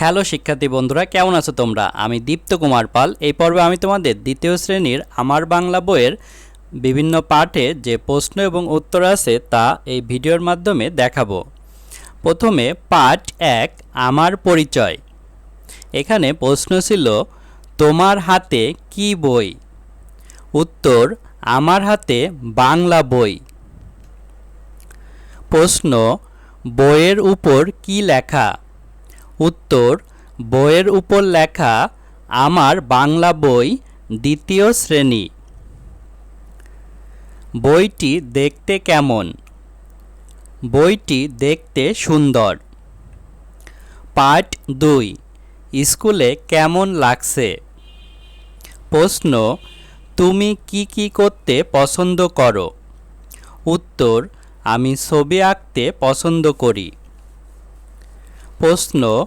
Hello শিক্ষার্থী বন্ধুরা, কেমন আছো তোমরা? আমি দীপ্ত কুমার পাল। এই পর্বে আমি তোমাদের দ্বিতীয় শ্রেণির আমার বাংলা বইয়ের বিভিন্ন পাঠে যে প্রশ্ন এবং উত্তর আছে তা এই ভিডিওর মাধ্যমে দেখাবো। প্রথমে পাঠ এক, আমার পরিচয়। এখানে প্রশ্ন ছিল, তোমার হাতে কি বই? উত্তর, আমার হাতে বাংলা বই। প্রশ্ন, বইয়ের উপর কি লেখা? উত্তর, বইয়ের উপর লেখা আমার বাংলা বই দ্বিতীয় শ্রেণি। বইটি দেখতে কেমন? বইটি দেখতে সুন্দর। পার্ট দুই, স্কুলে কেমন লাগছে? প্রশ্ন, তুমি কি কি করতে পছন্দ করো? উত্তর, আমি ছবি আঁকতে পছন্দ করি। প্রশ্ন,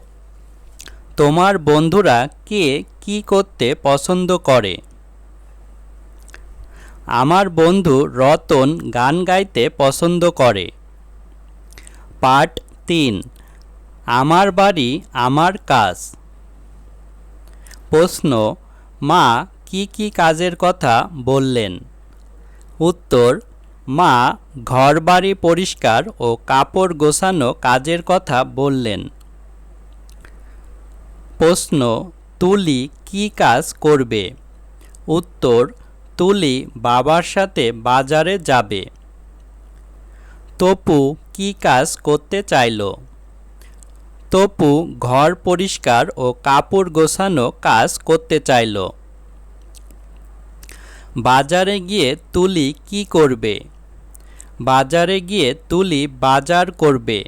তোমার বন্ধুরা কে কি করতে পছন্দ করে? আমার বন্ধু রতন গান গাইতে পছন্দ করে। পার্ট তিন, আমার বাড়ি আমার কাজ। প্রশ্ন, মা কি কি কাজের কথা বললেন? উত্তর, মা ঘরবাড়ি পরিষ্কার ও কাপড় গোছানো কাজের কথা বললেন। প্রশ্ন, তুলি কি কাজ করবে? উত্তর, তুলি বাবার সাথে বাজারে যাবে। তপু কি কাজ করতে চাইল? তপু ঘর পরিষ্কার ও কাপড় গোছানো কাজ করতে চাইল। বাজারে গিয়ে তুলি কি করবে? বাজারে গিয়ে তুলি বাজার করবে।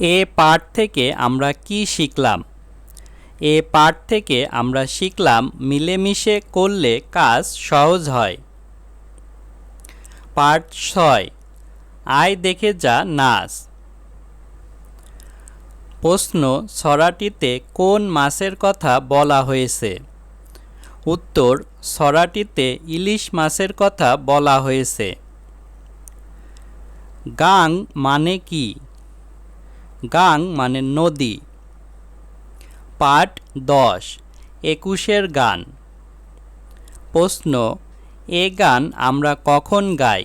এ পাঠ থেকে আমরা কি শিখলাম? এ পাঠ থেকে আমরা শিখলাম মিলেমিশে করলে কাজ সহজ হয়। পাঠ ছয়, আয় দেখে যা নাচ প্রশ্ন ছড়াটিতে কোন মাছের কথা বলা হয়েছে? উত্তর, ছড়াটিতে ইলিশ মাছের কথা বলা হয়েছে। গাং মানে কি? গাং মানে নদী। পাঠ দশ, একুশের গান। প্রশ্ন, এ গান আমরা কখন গাই?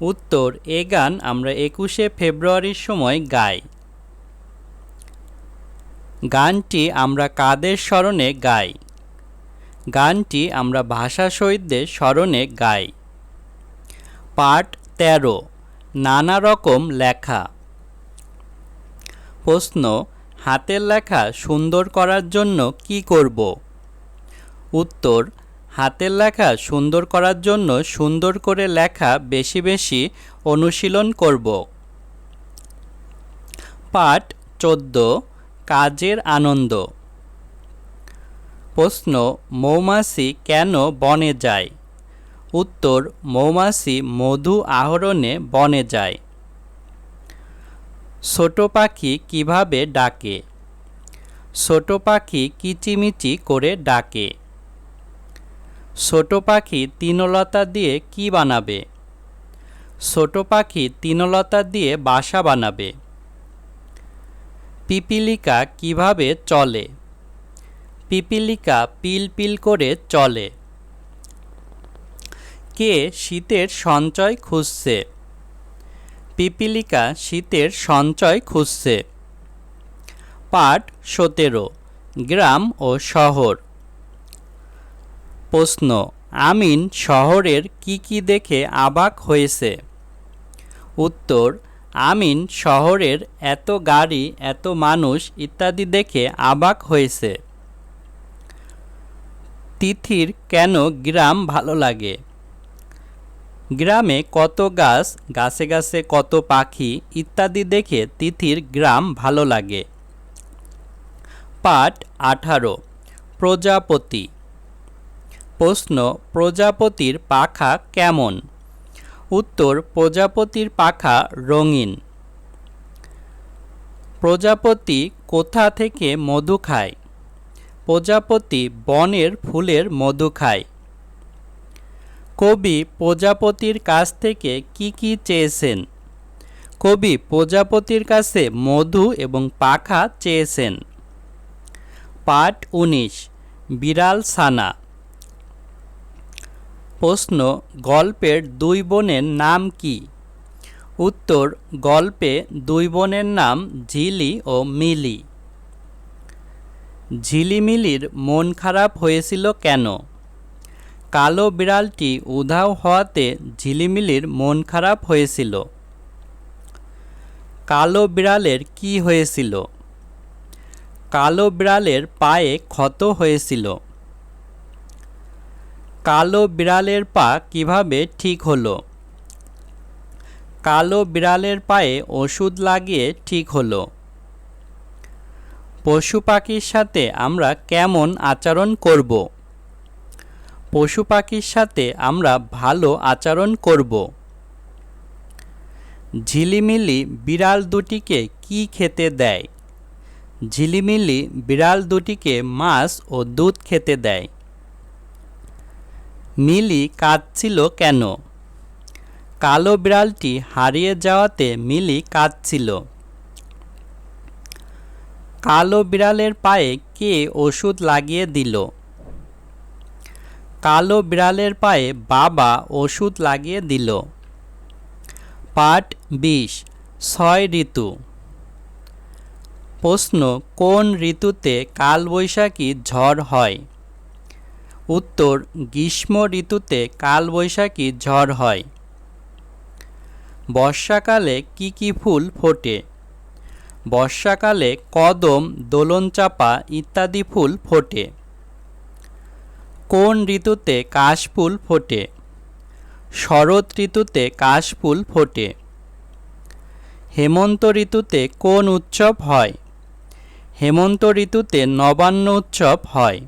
উত্তর, এ গান আমরা একুশে ফেব্রুয়ারির সময় গাই। গানটি আমরা কাদের স্মরণে গাই? গানটি আমরা ভাষা শহীদদের স্মরণে গাই। পাঠ তেরো, নানা রকম লেখা। প্রশ্ন হাতের লেখা সুন্দর করার জন্য কি করব? উত্তর হাতের লেখা সুন্দর করার জন্য সুন্দর করে লেখা বেশি বেশি অনুশীলন করব। পাঠ চোদ্দ, কাজের আনন্দ। প্রশ্ন, মৌমাছি কেন বনে যায়? উত্তর, মৌমাছি মধু আহরণে বনে যায়। ছোট পাখি কীভাবে ডাকে? ছোট পাখি কিচিমিচি করে ডাকে। ছোট পাখি তৃণলতা দিয়ে কি বানাবে? ছোট পাখি তৃণলতা দিয়ে বাসা বানাবে। পিপিলিকা কীভাবে চলে? পিপিলিকা পিল পিল করে চলে। কে শীতের সঞ্চয় খুঁজছে? পিপিলিকা শীতের সঞ্চয় খুঁজছে। পাঠ সতেরো, গ্রাম ও শহর। প্রশ্ন, আমিন শহরের কি কি দেখে অবাক হয়েছে? উত্তর, আমিন শহরের এত গাড়ি, এত মানুষ ইত্যাদি দেখে অবাক হয়েছে। তিথির কেন গ্রাম ভালো লাগে? গ্রামে কত গাছ, গাছে গাছে কত পাখি ইত্যাদি দেখে তিথির গ্রাম ভালো লাগে। পাঠ আঠারো, প্রজাপতি। প্রশ্ন, প্রজাপতির পাখা কেমন? উত্তর, প্রজাপতির পাখা রঙিন। প্রজাপতি কোথা থেকে মধু খায়? প্রজাপতি বনের ফুলের মধু খায়। কবি প্রজাপতির কাছ থেকে কি কি চেয়েছেন? কবি প্রজাপতির কাছে মধু এবং পাখা চেয়েছেন। পাঠ উনিশ, বিড়াল সানা। প্রশ্ন, গল্পের দুই বোনের নাম কি? উত্তর, গল্পে দুই বোনের নাম ঝিলি ও মিলি। ঝিলিমিলির মন খারাপ হয়েছিল কেন? কালো বিড়ালটি উধাও হওয়াতে ঝিলিমিলির মন খারাপ হয়েছিল। কালো বিড়ালের কি হয়েছিল? কালো বিড়ালের পায়ে ক্ষত হয়েছিল। কালো বিড়ালের পা কীভাবে ঠিক হলো? কালো বিড়ালের পায়ে ওষুধ লাগিয়ে ঠিক হলো। পশু পাখির সাথে আমরা কেমন আচরণ করব? পশু পাখির সাথে আমরা ভালো আচরণ করব। ঝিলিমিলি বিড়াল দুটিকে কি খেতে দেয়? ঝিলিমিলি বিড়াল দুটিকে মাছ ও দুধ খেতে দেয়। মিলি কাঁদছিল কেন? কালো বিড়ালটি হারিয়ে যাওয়াতে মিলি কাঁদছিল। কালো বিড়ালের পায়ে কে ওষুধ লাগিয়ে দিল? কালো বিড়ালের পায়ে বাবা ওষুধ লাগিয়ে দিল। পাঠ বিশ, ছয় ঋতু। প্রশ্ন, কোন ঋতুতে কালবৈশাখী ঝড় হয়? উত্তর, গ্রীষ্ম ঋতুতে কালবৈশাখী ঝড় হয়। বর্ষাকালে কি কি ফুল ফোটে? বর্ষাকালে কদম, দোলনচাপা ইত্যাদি ফুল ফোটে। কোন ঋতুতে কাশফুল ফোটে? শরৎ ঋতুতে কাশফুল ফোটে। হেমন্ত ঋতুতে কোন উৎসব হয়? হেমন্ত ঋতুতে নবান্ন উৎসব হয়।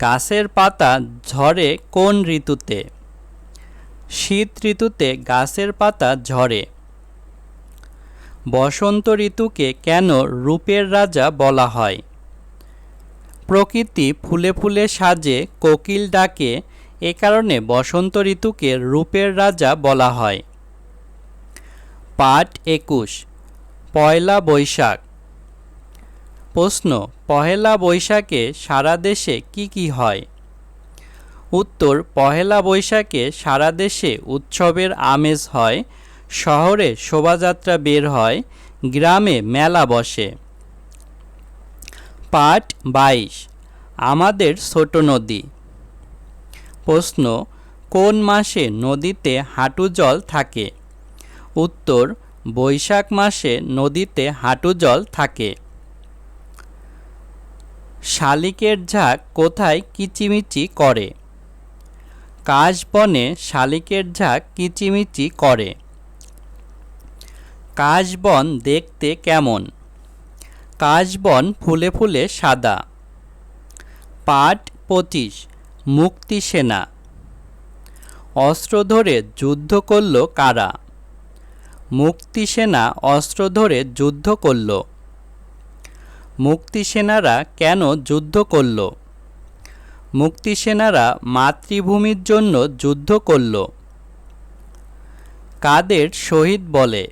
গাছের পাতা ঝরে কোন ঋতুতে? শীত ঋতুতে গাছের পাতা ঝরে। বসন্ত ঋতুকে কেন রূপের রাজা বলা হয়? প্রকৃতি ফুলে ফুলে সাজে, কোকিল ডাকে। এ কারণে বসন্ত ঋতুকে রূপের রাজা বলা হয়। পাঠ একুশ, পয়লা বৈশাখ। প্রশ্ন, পহেলা বৈশাখে সারা দেশে কি কি হয়? উত্তর, পহেলা বৈশাখে সারা দেশে উৎসবের আমেজ হয়, শহরে শোভাযাত্রা বের হয়, গ্রামে মেলা বসে। পাঠ বাইশ। আমাদের ছোট নদী। প্রশ্ন, কোন মাসে নদীতে হাঁটু জল থাকে? উত্তর, বৈশাখ মাসে নদীতে হাঁটু জল থাকে। শালিকের ঝাঁক কোথায় কিচিমিচি করে? কাশবনে শালিকের ঝাঁক কিচিমিচি করে। কাশবন দেখতে কেমন? কাশবন ফুলে ফুলে সাদা। পাট পঁচিশ, মুক্তি সেনা। অস্ত্র ধরে যুদ্ধ করল কারা? মুক্তি সেনা অস্ত্র ধরে যুদ্ধ করল। মুক্তি সেনারা কেন যুদ্ধ করল? মুক্তি সেনারা মাতৃভূমির জন্য যুদ্ধ করল। কাদের শহীদ বলে?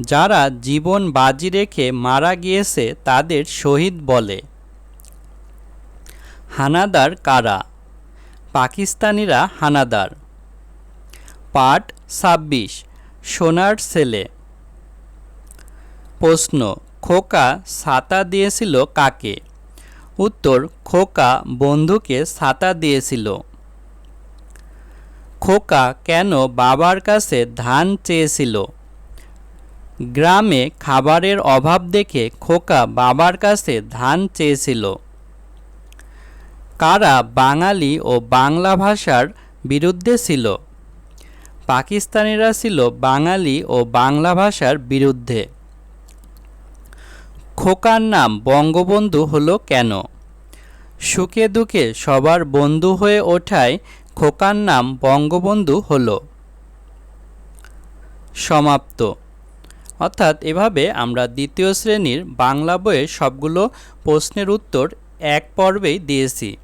যারা জীবন বাজি রেখে মারা গিয়েছে তাদের শহীদ বলে। হানাদার কারা? পাকিস্তানিরা হানাদার। পাঠ ছাব্বিশ, সোনার ছেলে। প্রশ্ন, খোকা ছাতা দিয়েছিল কাকে? উত্তর, খোকা বন্ধুকে ছাতা দিয়েছিল। খোকা কেন বাবার কাছে ধান চেয়েছিল? গ্রামে খাবারের অভাব দেখে খোকা বাবার কাছে ধান চেয়েছিল। কারা বাঙালি ও বাংলা ভাষার বিরুদ্ধে ছিল? পাকিস্তানিরা ছিল বাঙালি ও বাংলা ভাষার বিরুদ্ধে। খোকার নাম বঙ্গবন্ধু হলো কেন? সুখে দুঃখে সবার বন্ধু হয়ে ওঠায় খোকার নাম বঙ্গবন্ধু হলো। সমাপ্ত। অর্থাৎ এভাবে আমরা দ্বিতীয় শ্রেণির বাংলা বইয়ের সবগুলো প্রশ্নের উত্তর এক পর্বেই দিয়েছি।